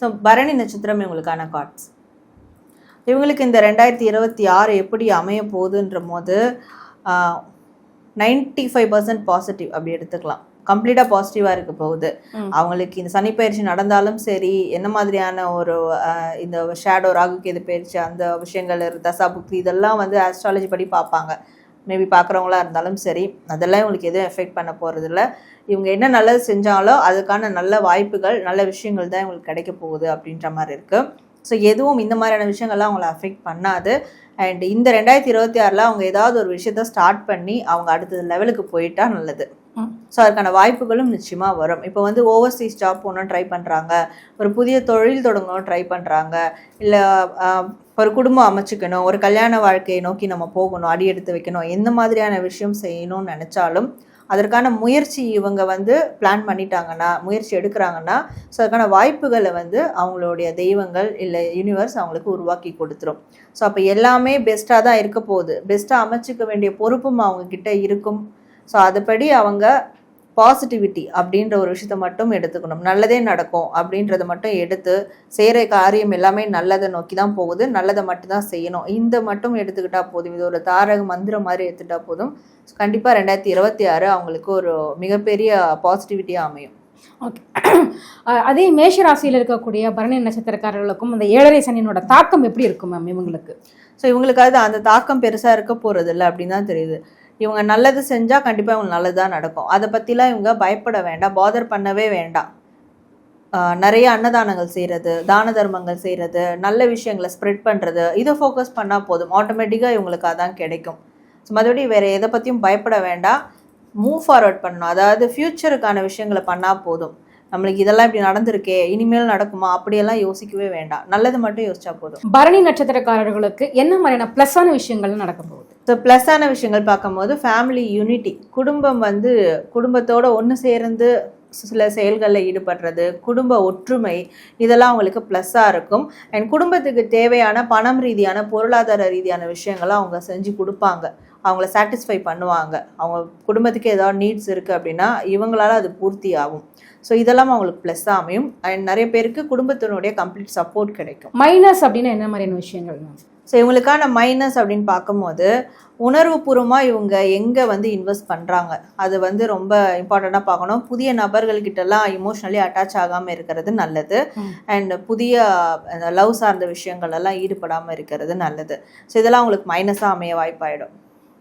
So Bharani நட்சத்திரம் இவங்களுக்கான cards இவங்களுக்கு இந்த ரெண்டாயிரத்தி இருபத்தி ஆறு எப்படி அமைய போகுதுன்ற போது நைன்டி ஃபைவ் பர்சன்ட் பாசிட்டிவ் அப்படி எடுத்துக்கலாம். கம்ப்ளீட்டாக பாசிட்டிவாக இருக்க போகுது. அவங்களுக்கு இந்த சனி பயிற்சி நடந்தாலும் சரி என்ன மாதிரியான ஒரு இந்த ஷேடோ ராகு கேது பயிற்சி அந்த விஷயங்கள் தசா புக்தி இதெல்லாம் வந்து ஆஸ்ட்ராலஜி படி பார்ப்பாங்க. மேபி பார்க்குறவங்களா இருந்தாலும் சரி அதெல்லாம் இவங்களுக்கு எதுவும் எஃபெக்ட் பண்ண போகிறதில்ல இவங்க என்ன நல்லது செஞ்சாலோ அதுக்கான நல்ல வாய்ப்புகள் நல்ல விஷயங்கள் தான் இவங்களுக்கு கிடைக்க போகுது அப்படின்ற மாதிரி இருக்குது ஸோ எதுவும் இந்த மாதிரியான விஷயங்கள்லாம் அவங்கள அஃபெக்ட் பண்ணாது. அண்ட் இந்த ரெண்டாயிரத்தி இருபத்தி ஆறில் அவங்க ஏதாவது ஒரு விஷயத்த ஸ்டார்ட் பண்ணி அவங்க அடுத்த லெவலுக்கு போயிட்டா நல்லது. ஸோ அதுக்கான வாய்ப்புகளும் நிச்சயமாக வரும். இப்போ வந்து ஓவர்சீஸ் ஜாப் போகணும் ட்ரை பண்ணுறாங்க ஒரு புதிய தொழில் தொடங்கணும் ட்ரை பண்ணுறாங்க இல்லை ஒரு குடும்பம் அமைச்சுக்கணும். ஒரு கல்யாண வாழ்க்கையை நோக்கி நம்ம போகணும் அடி எடுத்து வைக்கணும். எந்த மாதிரியான விஷயம் செய்யணும்னு நினச்சாலும் அதற்கான முயற்சி இவங்க வந்து பிளான் பண்ணிட்டாங்கன்னா முயற்சி எடுக்கிறாங்கன்னா ஸோ அதுக்கான வாய்ப்புகளை வந்து அவங்களுடைய தெய்வங்கள் இல்லை யூனிவர்ஸ் அவங்களுக்கு உருவாக்கி கொடுத்துரும். ஸோ அப்போ எல்லாமே பெஸ்ட்டாக தான் இருக்க போகுது. பெஸ்ட்டாக அமைச்சிக்க வேண்டிய பொறுப்பும் அவங்க கிட்ட இருக்கும். ஸோ அதுபடி அவங்க பாசிட்டிவிட்டி அப்படின்ற ஒரு விஷயத்த மட்டும் எடுத்துக்கணும். நல்லதே நடக்கும் அப்படின்றத மட்டும் எடுத்து செய்கிற காரியம் எல்லாமே நல்லதை நோக்கி தான் போகுது. நல்லதை மட்டும் தான் செய்யணும். இந்த மட்டும் எடுத்துக்கிட்டா போதும். இது ஒரு தாரக மந்திரம் மாதிரி எடுத்துட்டா போதும். கண்டிப்பாக ரெண்டாயிரத்தி இருபத்தி ஆறு அவங்களுக்கு ஒரு மிகப்பெரிய பாசிட்டிவிட்டியாக அமையும். ஓகே அதே மேஷ ராசியில் இருக்கக்கூடிய பரணி நட்சத்திரக்காரர்களுக்கும் அந்த ஏழரை சனியினோட தாக்கம் எப்படி இருக்கும் மேம் இவங்களுக்கு? ஸோ இவங்களுக்கு அது அந்த தாக்கம் பெருசாக இருக்க போகிறது இல்லை அப்படின்னு தான் தெரியுது. இவங்க நல்லது செஞ்சால் கண்டிப்பாக இவங்க நல்லதுதான் நடக்கும். அதை பற்றிலாம் இவங்க பயப்பட வேண்டாம். பாதர் பண்ணவே வேண்டாம். நிறைய அன்னதானங்கள் செய்கிறது தான தர்மங்கள் செய்கிறது நல்ல விஷயங்களை ஸ்ப்ரெட் பண்ணுறது இதை ஃபோக்கஸ் பண்ணால் போதும். ஆட்டோமேட்டிக்காக இவங்களுக்கு அதான் கிடைக்கும். ஸோ மற்றபடி வேறு எதை பற்றியும் பயப்பட வேண்டாம். மூவ் ஃபார்வர்ட் பண்ணணும். அதாவது ஃப்யூச்சருக்கான விஷயங்களை பண்ணால் போதும். நம்மளுக்கு இதெல்லாம் இப்படி நடந்திருக்கே இனிமேல் நடக்குமா? அப்படியெல்லாம் யோசிக்கவே வேண்டாம். நல்லது மட்டும் யோசிச்சா போதும். பரணி நட்சத்திரக்காரர்களுக்கு என்ன மாதிரியான ப்ளஸ்ஸான விஷயங்கள் நடக்க போகுது? ஸோ ப்ளஸ்ஸான விஷயங்கள் பார்க்கும்போது ஃபேமிலி யூனிட்டி குடும்பம் வந்து குடும்பத்தோட ஒன்று சேர்ந்து சில செயல்களில் ஈடுபடுறது குடும்ப ஒற்றுமை இதெல்லாம் அவங்களுக்கு ப்ளஸ்ஸாக இருக்கும். அண்ட் குடும்பத்துக்கு தேவையான பணம் ரீதியான பொருளாதார ரீதியான விஷயங்களை அவங்க செஞ்சு கொடுப்பாங்க. அவங்கள சாட்டிஸ்ஃபை பண்ணுவாங்க. அவங்க குடும்பத்துக்கு ஏதாவது நீட்ஸ் இருக்குது அப்படின்னா இவங்களால அது பூர்த்தி ஆகும். ஸோ இதெல்லாம் அவங்களுக்கு ப்ளஸ்ஸாக அமையும். அண்ட் நிறைய பேருக்கு குடும்பத்தினுடைய கம்ப்ளீட் சப்போர்ட் கிடைக்கும். மைனஸ் அப்படின்னா என்ன மாதிரியான விஷயங்கள் ஸோ இவங்களுக்கான மைனஸ் அப்படின்னு பார்க்கும்போது உணர்வுபூர்வமாக இவங்க எங்கே வந்து இன்வெஸ்ட் பண்ணுறாங்க அது வந்து ரொம்ப இம்பார்ட்டண்ட்டாக பார்க்கணும். புதிய நபர்கள்கிட்டலாம் இமோஷ்னலி அட்டாச் ஆகாமல் இருக்கிறது நல்லது. அண்ட் புதிய லவ் சார்ந்த விஷயங்கள் எல்லாம் ஈடுபடாமல் இருக்கிறது நல்லது. ஸோ இதெல்லாம் அவங்களுக்கு மைனஸாக அமைய வாய்ப்பாயிடும்.